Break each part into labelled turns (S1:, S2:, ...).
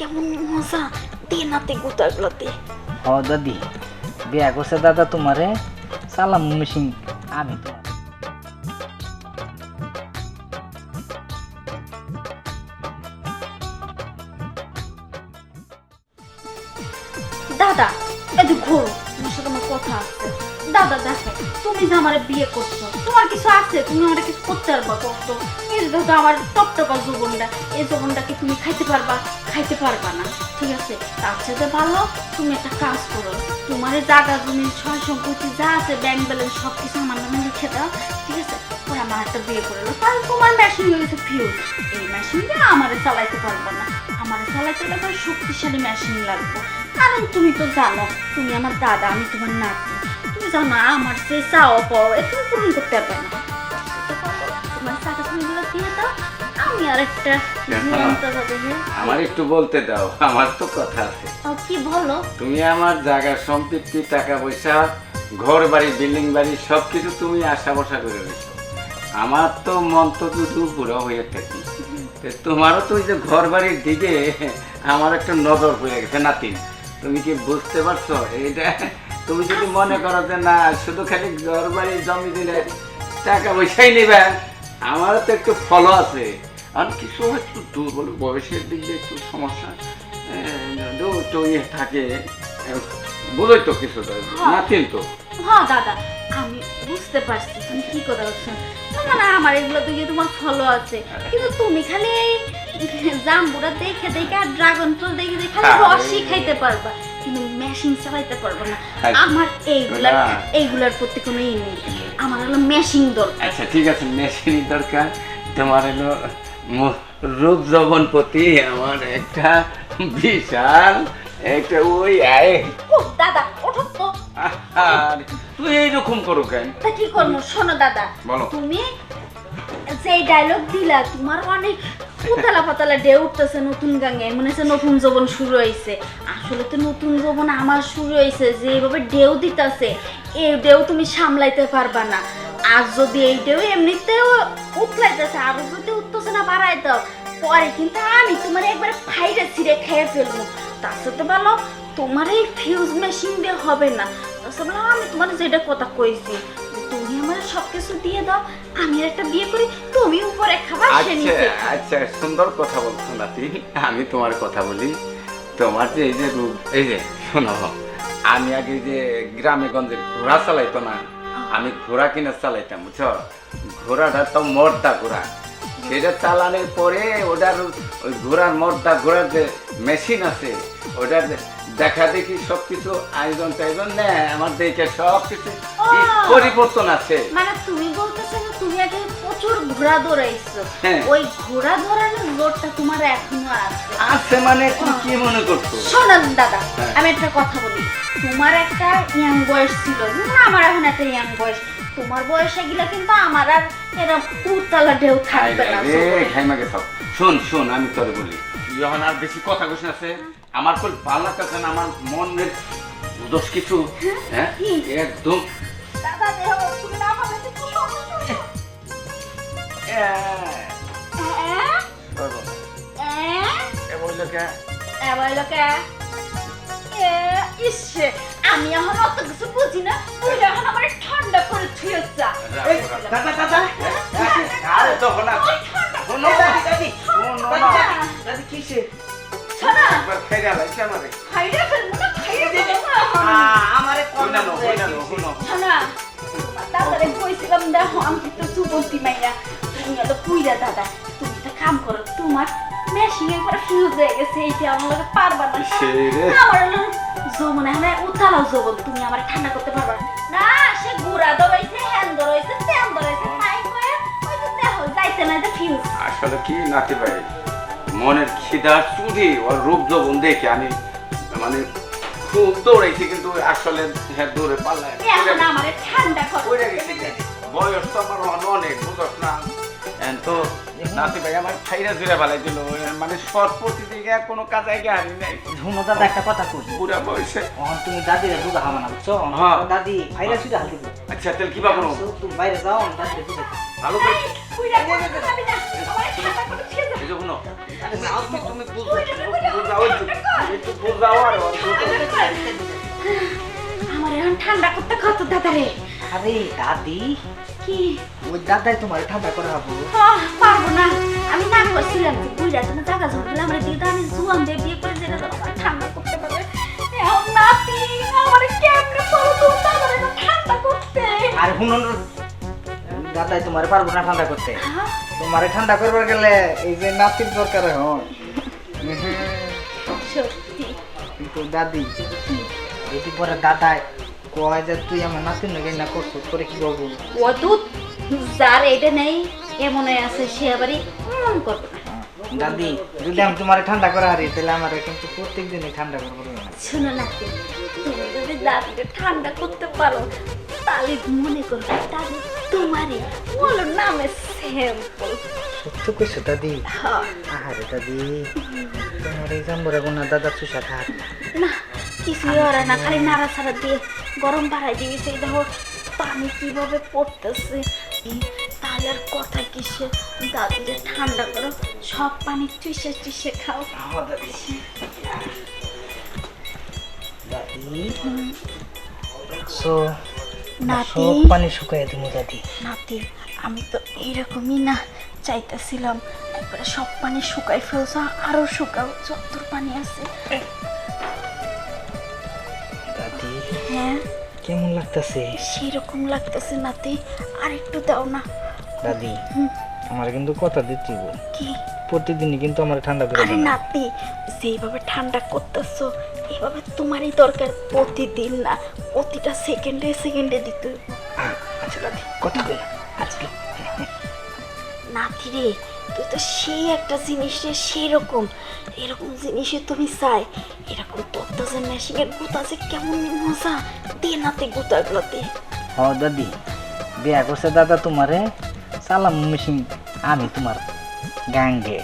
S1: কেমন মজা? দে নাতে গুতাগুলোতে
S2: ও দাদি বিয়া করছে দাদা তোমারে? সালাম মেশিন আমি তোমার।
S1: দাদা এদি ঘোর তোমার সাথে আমার কথা আছে। দাদা, দেখো, তুমি যে আমার বিয়ে করছ, তোমার কিছু আছে? তুমি আমার কিছু করতে পারবা করতো এই দেখো আমার টপটপা জীবনটা এই জীবনটাকে তুমি খাইতে পারবা? খাইতে পারবা না, ঠিক আছে? তার সাথে ভালো, তুমি একটা কাজ করো। তোমার জায়গা জমি ছয় সম্পত্তি যা আছে ব্যাংক ব্যালেন্স সব কিছু আমার নামে লিখে দাও, ঠিক আছে? পরে আমার একটা বিয়ে করে দাও তাহলে তোমার মেশিন হয়ে গেছে ফিউজ এই মেশিনটা আমারে চালাইতে পারব না। আমার চালাইতে আমার শক্তিশালী মেশিন লাগবে। কারণ তুমি তো জানো, তুমি আমার দাদা, আমি তোমার নাতি। জানো আমার যে চাওয়া পাওয়া এ তুমি পূরণ করতে পারবে না। তোমার টাকা তুমি গুলো দিয়ে দাও আমি আর একটা জীবন্ত ভাবে
S3: আমার একটু বলতে দাও আমার তো কথা আছে।
S1: তাও কি বলো?
S3: তুমি আমার জায়গার সম্পত্তি টাকা পয়সা ঘর বাড়ি বিল্ডিং বাড়ি সব কিছু তুমি আশা করে রেখো। আমার তো মন তো দুটো পুরো হয়ে থাকি। তোমারও তো ওই যে ঘর বাড়ির দিকে আমার একটা নজর পড়ে গেছে নাতিন তুমি কি বুঝতে পারছ? এইটা তুমি যদি মনে করো যে না শুধু খালি ঘর বাড়ি জমি দিলে টাকা পয়সাই নেবে আমারও তো একটু ফলো আছে। আর কিছু একটু দুর্বল বয়সের দিক দিয়ে একটু সমস্যা একটু ইয়ে থাকে বোঝোই তো কিছু নাতিন তো?
S1: হ্যাঁ দাদা আমি বুঝতে পারছি তুমি কি কথা বলছো। আমার এগুলো দিকে তোমার ফলো আছে। কিন্তু তুমি খালি জাম্বুরা দেখে দেখে আর ড্রাগন ফল দেখে দেখে রসই খাইতে পারবা কিন্তু মেশিন চালাইতে পারবা না। আমার এইগুলার এইগুলার প্রতি কোনো ই নেই। আমার হলো মেশিন দরকার।
S3: আচ্ছা ঠিক আছে মেশিনই দরকার। তোমার হলো রূপ যৌবন প্রতি আমার একটা বিশাল একটা ওই আয়।
S1: দাদা ওঠো তো।
S3: তুই এইরকম করো কেন?
S1: তা কি করব? শোনো দাদা।
S3: বলো।
S1: তুমি যে ডায়লগ দিলা তোমার অনেক উতলা পাতলা ডে উঠতেছে নতুন গাঙে মনে হচ্ছে নতুন যৌবন শুরু হয়েছে আসলে তো নতুন যৌবন আমার শুরু হয়েছে যে এইভাবে ঢেউ দিতেছে এই ঢেউ তুমি সামলাইতে পারবা না। আর যদি এই ঢেউ এমনিতেও উতলাইতেছে আরও যদি উঠতেছে না বাড়াই দাও পরে কিন্তু আমি তোমার একবার ফাইরে ছিঁড়ে খেয়ে ফেলব। তার সাথে ভালো তোমার এই ফিউজ মেশিন দিয়ে হবে না। ভালো আমি তোমার যেটা কথা কইছি তুমি আমার সব কিছু দিয়ে দাও আমি একটা বিয়ে করি তুমি উপরে খাবার সে
S3: আচ্ছা।
S1: নিচে।
S3: আচ্ছা সুন্দর কথা বলছো নাতি। আমি তোমার কথা বলি। তোমার যে এই যে রূপ এই যে শোনো আমি আগে যে গ্রামে গঞ্জে ঘোড়া চালাইতো না আমি ঘোড়া কিনে চালাইতাম বুঝছ? ঘোড়াটা তো মর্দা ঘোড়া। সেটা চালানোর পরে ওটার ওই ঘোড়ার মর্দা ঘোড়ার যে মেশিন আছে ওটার দেখা দেখি সব কিছু আয়োজন টাইজন নেয় আমার দেখে সব কিছু পরিবর্তন আছে।
S1: মানে তুমি বলতেছো তুমি আগে প্রচুর ঘোড়া দৌড়াইছো
S3: হ্যাঁ।
S1: ওই ঘোড়া দৌড়ানোর লোডটা তোমার এখনও আছে।
S3: আছে মানে তুমি কি মনে করছ?
S1: শোনান দাদা
S3: হ্যাঁ।
S1: আমি একটা কথা বলি। তোমার একটা ইয়াং বয়স ছিল। না আমার এখন একটা ইয়াং বয়স। তোমার বয়সে গেলে কিন্তু আমার আর এরকম উতলা ঢেউ থাকবে না।
S3: রে ঘাইমাকে সব শোন শোন আমি তোরে বলি। যখন আর বেশি কথা না সে আমার কোন ভালো লাগতেছে না আমার মনের দোষ কিছু? হ্যাঁ? একদম।
S1: আমি এখন অত কিছু বুঝি না তুই এখন আমার ঠান্ডা করে ছুঁয়েছা
S2: দাদা দাদা
S3: আরে তখন না শোনো না
S2: দাদি
S3: শোনো না
S2: দাদি কিসে
S1: শোনা
S3: একবার ফেরে আলাইছে আমারে
S1: খাইরে ফেলব না খাইরে ফেলব না
S2: আমারে
S3: কই না শোনো
S1: দাদারে কইছিলাম দেখো আমি তো সুবন্তি মাইয়া পুইরা দাদা তুমি একটা কাম করো তোমার পরে ফিউজ হয়ে গেছে এইটা আমার লগে পারবা না। আমার হলো যৌবন এখন উতালাও যৌবন তুমি আমার ঠান্ডা করতে পারবা না। সে গুড়া দবাইছে হ্যান ধরাইছে তেল ধরাইছে তাই কয়ে ওই যে দেখো যাইতে না যে ফিউজ
S3: আসলে কি নাতি ভাই মনের চুরি ওর রূপ যৌবন দেখে আমি মানে খুব দৌড়াইছি কিন্তু আসলে হ্যাঁ দৌড়ে পাল্লায়
S1: ঠান্ডা
S3: বয়স তো আমার অনেক বুঝস না? তো নাতি ভাই আমার খাইরা জুড়ে ফেলাই দিল। মানে দিকে কোনো কাজে গিয়ে হারি নাই।
S2: দাদা একটা কথা কই?
S3: বুড়া বয়সে।
S2: অহন তুমি দাদিরে দুধ হামা না বুঝছ
S3: হ্যাঁ।
S2: দাদি ভাইরা সুদা হাল দিব।
S3: আচ্ছা তাহলে কি পাবো
S2: তুমি বাইরে যাও দাদিরে দুধ
S3: ভালো করে তুমি তুমি বুঝাও বুঝাও একটু একটু বুঝাও আর
S1: আমার এখন ঠান্ডা করতে কত দাদা রে?
S2: আরে দাদি
S1: কি?
S2: ওই দাদাই তোমার ঠান্ডা করে হব
S1: পারব না। আমি না করছিলাম যে বুঝলা তুমি টাকা ঝুঁকলে আমরা দিদা আমি জুয়ান দিয়ে বিয়ে করে যেটা ঠান্ডা করতে পারবে। এখন নাতি আমার কেমনে পারো তুমি দাদার ঠান্ডা করতে।
S2: আর শুনুন দাদাই তোমার পারব না ঠান্ডা করতে।
S1: হ্যাঁ?
S2: তোমারে ঠান্ডা করবার গেলে এই যে নাতির দরকার হয়
S1: সত্যি।
S2: কিন্তু দাদি যদি পরে দাদাই কয় যে তুই আমার নাতির নগে না করছ করে কি করব
S1: অদূত যার এটা নেই এমনে আছে সে আবারই মন করবে না।
S2: দাদি যদি আমি তোমার ঠান্ডা করে হারি তাহলে আমার কিন্তু প্রত্যেক দিনই ঠান্ডা করব
S1: শোনো না তুমি যদি দাদিকে ঠান্ডা করতে পারো তাহলে মনে করবে দাদি তোমারই বলো নামে স্যাম্পল
S2: সত্য কইছো দাদি?
S1: হ্যাঁ।
S2: আহারে দাদি তোমার এই জাম্বুরা গুনা দাদা চুষা থাক
S1: না। কিছুই ওরা না খালি নাড়া ছাড়া দিয়ে গরম বাড়াই দিয়ে সেই দেখো পানি কীভাবে পড়তেছে। তাহলে আর কথা কিসে দাদিকে ঠান্ডা করো সব পানি চুষে চুষে খাও।
S2: দাদি দাদি সো
S1: নাতি।
S2: সব পানি শুকাই দিমু দাদি।
S1: নাতি আমি তো এইরকমই না চাইতেছিলাম। একবারে সব পানি শুকাই ফেলছো আরও শুকাও যতর পানি আছে।
S2: কেমন লাগতেছে?
S1: সেরকম লাগতেছে নাতি আর একটু দাও না।
S2: দাদি। আমার কিন্তু কথা দিতে
S1: কি?
S2: প্রতিদিনই কিন্তু আমার ঠান্ডা করে
S1: আরে
S2: না
S1: নাতি যেভাবে ঠান্ডা করতেছো এভাবে তোমারই দরকার প্রতিদিন না প্রতিটা সেকেন্ডে সেকেন্ডে দিতে।
S2: আচ্ছা দাদি কথা কই আজকে
S1: নাতি রে, তুই তো সেই একটা জিনিস রে সেরকম এরকম জিনিসে তুমি চাই। এরকম তত্ত্ব যে মেশিনের গুতা আছে, কেমন মজা। দে নাতি গুতাগুলো গুলাতে
S2: হ দাদি, বিয়া করছে দাদা তোমারে সালাম মেশিন আমি তোমার গাঙ্গে।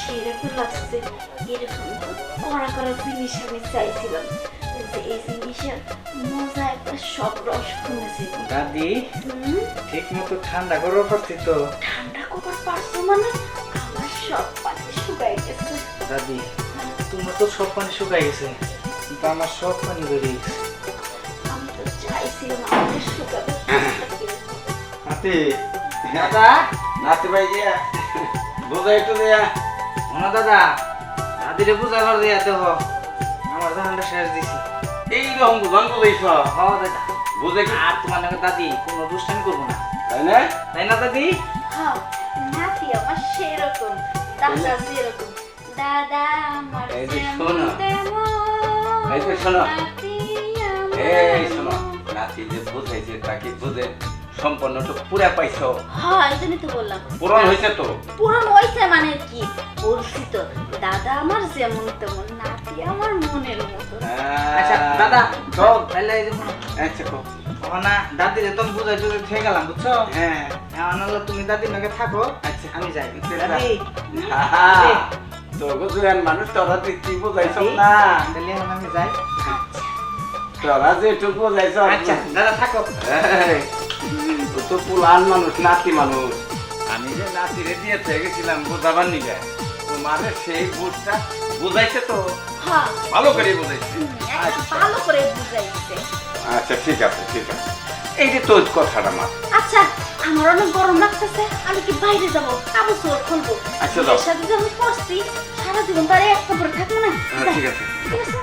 S1: সেরকম লাগছে এরকম কড়া কড়া জিনিস আমি চাইছিলাম এই জিনিসের মজা একটা সব রস কমেছে
S2: দাদি ঠিক মতো ঠান্ডা করব পারছি তো।
S1: ঠান্ডা কবার পারছ মানে আমার সব পানি শুকাই গেছে।
S2: দাদি তোমার তো সব পানি শুকাই গেছে কিন্তু আমার সব পানি বেরিয়ে গেছে।
S3: নাতি
S2: দাদা
S3: নাতি ভাই দিয়া বুঝাই একটু দিয়া
S2: শোনো দাদা দাদিরে বুঝা কর দিয়া দেহ আমার ধানটা শেষ দিছি।
S3: এইরকম বুঝান বলেছ
S2: হ দাদা।
S3: বুঝে
S2: আর তোমার নাকি দাদি কোনো দুষ্টামি করব না।
S3: তাই না?
S2: তাই না দাদি?
S1: হ্যাঁ নাতি আমার সেরকম দাদা সেরকম। দাদা আমার
S3: এই শোনো। এই শোনো। এই শোনো। নাতি যে বুঝাইছে তাকে বুঝে সম্পূর্ণটা পুরা পাইছো।
S1: হ্যাঁ এই জন্যই তো বললাম।
S3: পূরণ হয়েছে তো?
S1: পূরণ হয়েছে মানে কি? বলছি তো দাদা আমার যেমন তেমন নাতি আমার মনের মতো।
S2: আচ্ছা দাদা
S3: কও।
S2: তাহলে এই যে
S3: আচ্ছা
S2: না দাদি রে তুমি বুঝাই টুঝাই থেকে গেলাম বুঝছ?
S3: হ্যাঁ।
S2: এখন হলো তুমি দাদির নাকি থাকো।
S3: আচ্ছা।
S2: আমি যাই। দাদি।
S3: তোকে মানুষ তোরা তুই কি বোঝাইছ না।
S2: তাহলে আমি যাই।
S3: তোরা যে একটু বোঝাইছ
S2: আচ্ছা দাদা থাকো।
S3: তো পুলান মানুষ নাতি মানুষ। আমি যে নাতিরে দিয়ে থেকে গেছিলাম বোঝাবার তোমারে সেই বুঝটা বুঝাইছে তো?
S1: হ্যাঁ।
S3: ভালো করে বুঝাইছে।
S1: ভালো করে বুঝাইছে।
S3: আচ্ছা ঠিক আছে ঠিক আছে। এই যে তোর কথাটা মা।
S1: আচ্ছা আমার অনেক গরম লাগতেছে আমি কি বাইরে যাব? কাপড় চোপড় খুলবো?
S3: আচ্ছা, যাও।
S1: সাথে যখন পড়ছি সারা জীবন তার এক কাপড় থাকব না।
S3: হ্যাঁ, ঠিক আছে।
S1: ঠিক আছে?